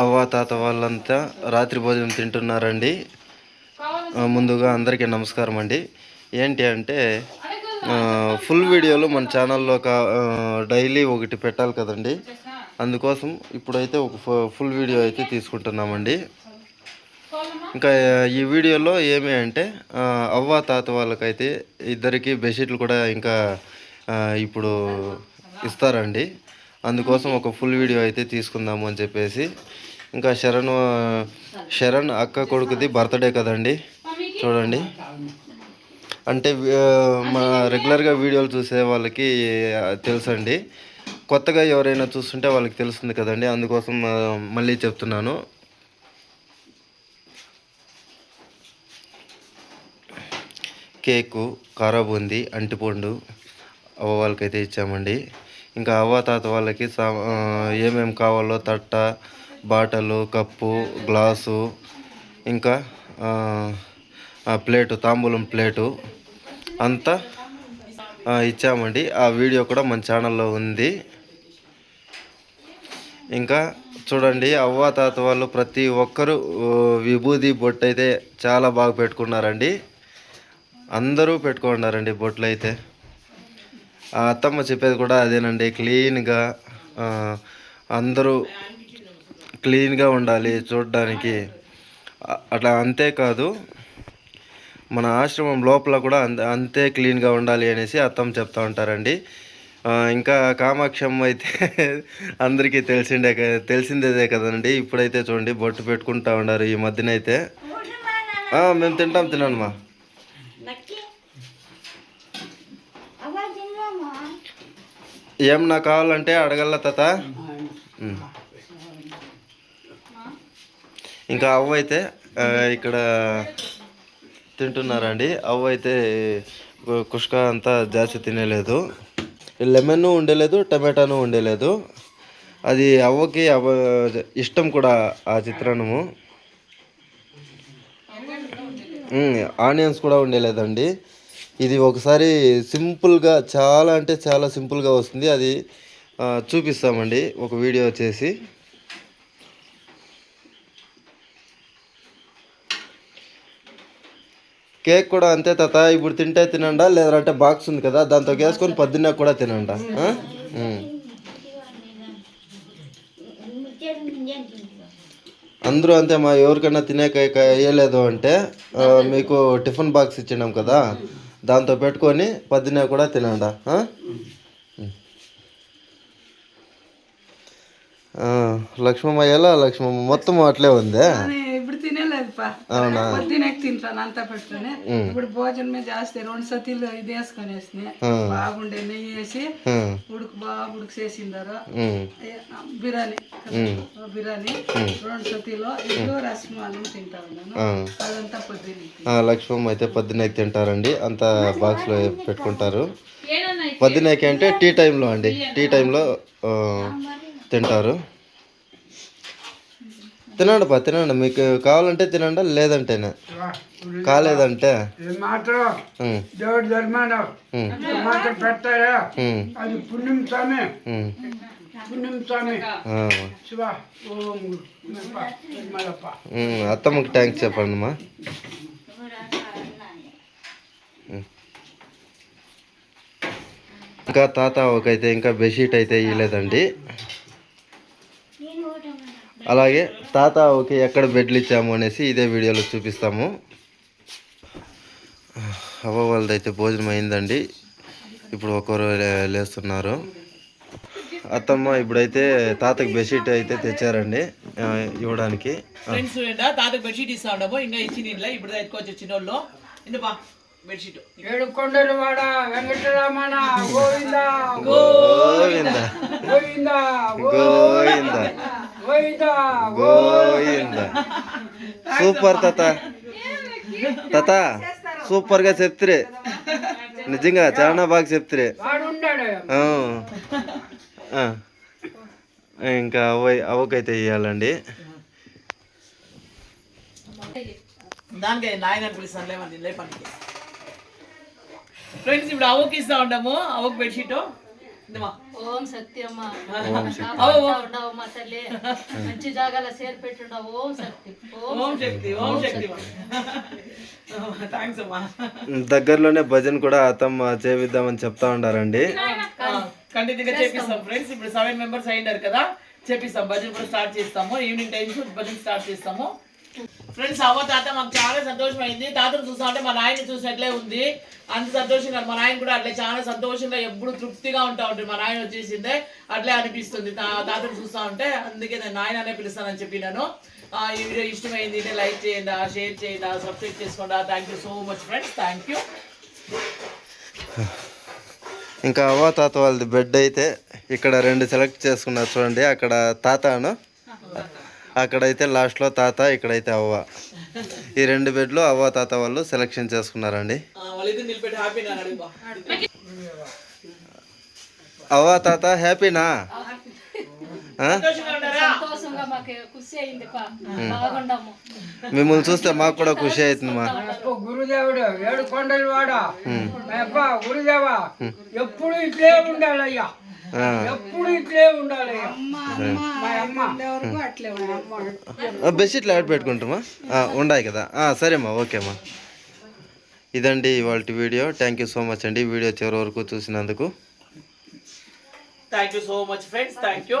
అవ్వ తాత వాళ్ళంతా రాత్రి భోజనం తింటున్నారండి. ముందుగా అందరికీ నమస్కారం అండి. ఏంటి అంటే ఫుల్ వీడియోలు మన ఛానల్లో కా డైలీ ఒకటి పెట్టాలి కదండి. అందుకోసం ఇప్పుడైతే ఒక ఫుల్ వీడియో అయితే తీసుకుంటున్నామండి. ఇంకా ఈ వీడియోలో ఏమి అంటే అవ్వ తాత వాళ్ళకైతే ఇద్దరికి బెడ్షీట్లు కూడా ఇంకా ఇప్పుడు ఇస్తారండి. అందుకోసం ఒక ఫుల్ వీడియో అయితే తీసుకుందాము అని చెప్పేసి. ఇంకా శరణ్ శరణ్ అక్క కొడుకుది బర్త్డే కదండి. చూడండి. అంటే మా రెగ్యులర్గా వీడియోలు చూసే వాళ్ళకి తెలుసండి. కొత్తగా ఎవరైనా చూస్తుంటే వాళ్ళకి తెలుస్తుంది కదండి. అందుకోసం మళ్ళీ చెప్తున్నాను. కేకు కారాబూంది అంటిపండు అవ్వ వాళ్ళకైతే ఇచ్చామండి. ఇంకా అవ్వ తాత వాళ్ళకి సా ఏమేమి కావాలో తట్ట బాటలు కప్పు గ్లాసు ఇంకా ప్లేటు తాంబూలం ప్లేటు అంతా ఇచ్చామండి. ఆ వీడియో కూడా మన ఛానల్లో ఉంది. ఇంకా చూడండి అవ్వ తాత వాళ్ళు ప్రతి ఒక్కరూ విభూతి విభూది బొట్టు అయితే చాలా బాగా పెట్టుకున్నారండి. అందరూ పెట్టుకున్నారండి బొట్లు అయితే అత్తమ్మ చెప్పేది కూడా అదేనండి. క్లీన్గా అందరూ క్లీన్గా ఉండాలి చూడడానికి. అట్లా అంతేకాదు మన ఆశ్రమం లోపల కూడా అంత అంతే క్లీన్గా ఉండాలి అనేసి అత్తమ్మ చెప్తూ ఉంటారండి. ఇంకా కామాక్షమ్మ అయితే అందరికీ తెలిసిండే తెలిసిందేదే కదండి. ఇప్పుడైతే చూడండి బొట్టు పెట్టుకుంటా ఉన్నారు ఈ మధ్యన అయితే మేము తింటాం తినమ్మా. ఏం నాకు కావాలంటే అడగల తాత. ఇంకా అవ్వ అయితే ఇక్కడ తింటున్నారండి. అవ్వ అయితే కుష్క అంతా జాస్తి తినేలేదు. లెమన్ ఉండలేదు టమాటాను ఉండలేదు అది అవ్వకి అవ్వ ఇష్టం కూడా ఆ చిత్రాన్నము. ఆనియన్స్ కూడా ఉండలేదండి ఇది ఒకసారి సింపుల్గా చాలా అంటే చాలా సింపుల్గా వస్తుంది. అది చూపిస్తామండి. ఒక వీడియో చేసి కేక్ కూడా అంతే తాత. ఇప్పుడు తింటే తినండా? లేదంటే బాక్స్ ఉంది కదా దాంతో వేసుకొని పొద్దున్న కూడా తినండా? అందరూ అంతే మా ఎవరికైనా తినే వేయలేదు అంటే మీకు టిఫిన్ బాక్స్ ఇచ్చినాం కదా. దాంతో పెట్టుకొని పొద్దున్నే కూడా తినండా లక్ష్మమ్మ ఎలా? లక్ష్మమ్మ మొత్తం అట్లే ఉందే కానీ ఇప్పుడు తినేలేదు పా అవునా? పొద్దునే తింటాను అంతా పెట్టుకుని ఇప్పుడు భోజనమే జాస్తి రెండు సతీలు ఇది వేసుకొని వేసినాయి. బాగుండే నెయ్యి వేసి ఉడుకు బాగా ఉడుకు చేసిండారు బిర్యానీ. బిర్యానీ. రెండు సతీలో. ఇల్లు రసం అన్నం తింటా ఉన్నాను. ఆ. అదంతా పొద్దున్నే ఆ, లక్ష్మమ్మ అయితే పొద్దునే తింటారండి. అంతా బాక్స్లో పెట్టుకుంటారు. పొద్దునేకి అంటే టీ టైంలో అండి. టీ టైంలో తింటారు. తినండి పా తినండి. మీకు కావాలంటే తినండి లేదంటేనే. కాలేదంటే. దేవుడి ధర్మాన. పెట్టారా? అది పుణ్యం స్వామి. పుణ్యం స్వామి. శివ ఓం అత్తమ్మకి థ్యాంక్స్ చెప్పండి అమ్మా ఇంకా తాత ఒకైతే ఇంకా బెడ్షీట్ అయితే ఇవ్వలేదండి. అలాగే తాత ఓకే ఎక్కడ బెడ్లు ఇచ్చాము అనేసి ఇదే వీడియోలో చూపిస్తాము. అవ్వ వాళ్ళదైతే భోజనం అయిందండి. ఇప్పుడు ఒకరు లేస్తున్నారు. అత్తమ్మ ఇప్పుడైతే తాతకి బెడ్షీట్ అయితే తెచ్చారండి ఇవ్వడానికి. ఫ్రెండ్స్ ఏంటా తాతకు బెడ్షీట్ ఇస్తా ఉండము ఇంకా ఇప్పుడు ఎత్తుకోవచ్చు చిన్నోళ్ళు ఇందుపా బెడ్షీట్. ఏడు కొండలు వాడ వెంకటరమణ గోవింద. గోవింద గోవింద. గోవింద. గోవింద సూపర్ తాత. తాత సూపర్గా చెప్తురే. నిజంగా చాలా బాగా చెప్తురే. వాడు ఉన్నాడు ఆ. ఆ. ఇంకా అవ్వ అవ్వకైతే ఇవ్వాలండి ఫ్రెండ్స్ ఇప్పుడు అవ్వకి ఇస్తా ఉంటాము అవ్వకు బెడ్షీట్ ఓం సత్యమ్మ ఉండవమ్మ తల్లి. మంచి జాగాల సేర్ పెట్టుండవు ఓం శక్తి ఓం శక్తి ఓం శక్తి. థ్యాంక్స్ అమ్మా. దగ్గరలోనే భజన కూడా అత్తమ్మ చేపిద్దామని చెప్తా ఉండారండి. కంటిన్యూగా చేపిస్తాం ఫ్రెండ్స్. ఇప్పుడు సెవెన్ మెంబర్స్ అయినారు కదా. చేపిస్తాం. భజన కూడా స్టార్ట్ చేస్తాము. ఈవినింగ్ టైమ్స్ భజన స్టార్ట్ చేస్తాము. ఫ్రెండ్స్ అవ్వ తాత మాకు చాలా సంతోషమైంది. తాతను చూస్తా ఉంటే మా నాయన చూసినట్లే ఉంది. అంత సంతోషంగా మా నాయన కూడా అట్లే చాలా సంతోషంగా ఎప్పుడు తృప్తిగా ఉంటా ఉంటుంది మా నాయన వచ్చేసిందే అట్లే అనిపిస్తుంది. తాతను చూస్తా ఉంటే అందుకే నేను నాయన అనే పిలుస్తానని చెప్పినాను. ఈ వీడియో ఇష్టమైంది అంటే లైక్ చేయండి షేర్ చేయండి సబ్స్క్రైబ్ చేసుకోండి. Thank you so much friends thank you ఇంకా అవ్వ తాత వాళ్ళది బెడ్ అయితే ఇక్కడ రెండు సెలెక్ట్ చేసుకున్నారు చూడండి. అక్కడ తాతను అక్కడైతే లాస్ట్లో తాత ఇక్కడైతే అవ్వ. ఈ రెండు బెడ్లు అవ్వ తాత వాళ్ళు సెలెక్షన్ చేసుకున్నారండి. అవ్వ తాత హ్యాపీనా మిమ్మల్ని చూస్తే మాకు కూడా ఖుషి అవుతుంది మా. గురుదేవుడు ఏడు కొండలు వాడా. అబ్బా గురుదేవా ఎప్పుడు ఇట్లే ఉండాలయ్యా. ఎప్పుడు ఇట్లే ఆ, బెడ్షీట్లు ఆడ పెట్టుకుంటామా? ఆ, ఉన్నాయి కదా. ఆ, సరేమ్మా ఓకేమ్మా ఇదండి ఇవాళ video. Thank you so much అండి. వీడియో చివరి వరకు చూసినందుకు. Thank you so much friends thank you